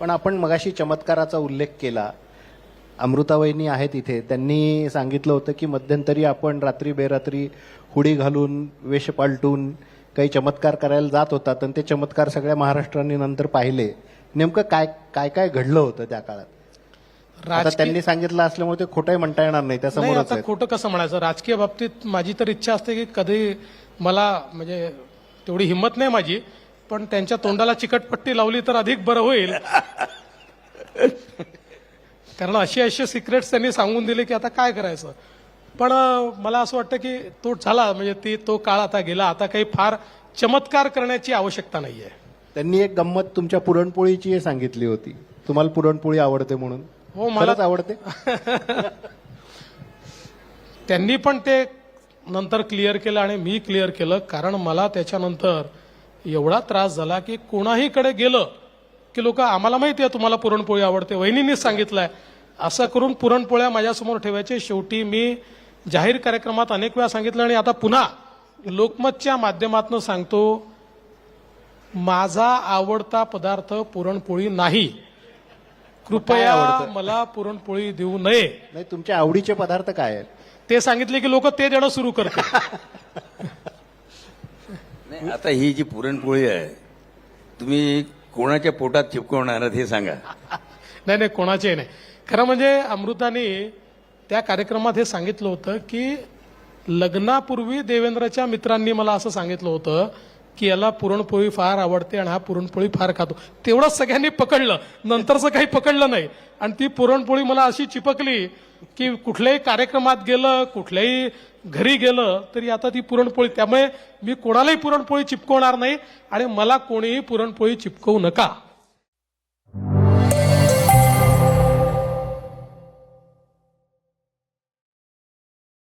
पण आपण मगाशी चमत्काराचा उल्लेख केला. अमृतावहिनी आहेत इथे. त्यांनी सांगितलं होतं की मध्यंतरी आपण रात्री बेरात्री हुडी घालून वेश पालटून काही चमत्कार करायला जात होतात आणि ते चमत्कार सगळ्या महाराष्ट्राने नंतर पाहिले. नेमकं काय काय काय घडलं होतं त्या काळात? त्यांनी सांगितलं असल्यामुळे ते खोटंही म्हणता येणार नाही त्या नाही समोरच आता आहे खोटं कसं म्हणायचं? राजकीय बाबतीत माझी तर इच्छा असते की कधी मला म्हणजे तेवढी हिंमत नाही माझी पण त्यांच्या तोंडाला चिकटपट्टी लावली तर अधिक बरं होईल. कारण अशी अशी सिक्रेट्स त्यांनी सांगून दिले की आता काय करायचं? पण मला असं वाटतं की तो झाला म्हणजे ती तो काळ आता गेला. आता काही फार चमत्कार करण्याची आवश्यकता नाहीये. त्यांनी एक गंमत तुमच्या पुरणपोळीची सांगितली होती. तुम्हाला पुरणपोळी आवडते म्हणून. हो मला खरंच आवडते? त्यांनी पण ते नंतर क्लिअर केलं आणि मी क्लिअर केलं. कारण मला त्याच्यानंतर एवढा त्रास झाला की कोणाहीकडे गेलं की लोक आम्हाला माहिती आहे तुम्हाला पुरणपोळी आवडते वहिनींनीच सांगितलंय. असं करून पुरणपोळ्या माझ्यासमोर ठेवायचे. शेवटी मी जाहीर कार्यक्रमात अनेक वेळा सांगितलं आणि आता पुन्हा लोकमतच्या माध्यमातून सांगतो माझा आवडता पदार्थ पुरणपोळी नाही. कृपया? मला पुरणपोळी देऊ नये. नाही तुमच्या आवडीचे पदार्थ काय आहेत? ते सांगितले की लोक ते देणं सुरू करतात नाही आता ही जी पुरणपोळी आहे तुम्ही कोणाच्या पोटात चिपकवणार आहात हे सांगा. नाही नाही कोणाचे नाही. खरं म्हणजे अमृताने त्या कार्यक्रमात हे सांगितलं होतं की लग्नापूर्वी देवेंद्रच्या मित्रांनी मला असं सांगितलं होतं की याला पुरणपोळी फार आवडते आणि हा पुरणपोळी फार खातो. तेवढंच सगळ्यांनी पकडलं. नंतरचं काही पकडलं नाही. आणि ती पुरणपोळी मला अशी चिपकली की कुठल्याही कार्यक्रमात गेलं कुठल्याही घरी गेलं तरी आता ती पुरणपोळी. त्यामुळे मी कोणालाही पुरणपोळी चिपकवणार नाही आणि मला कोणीही पुरणपोळी चिपकवू नका.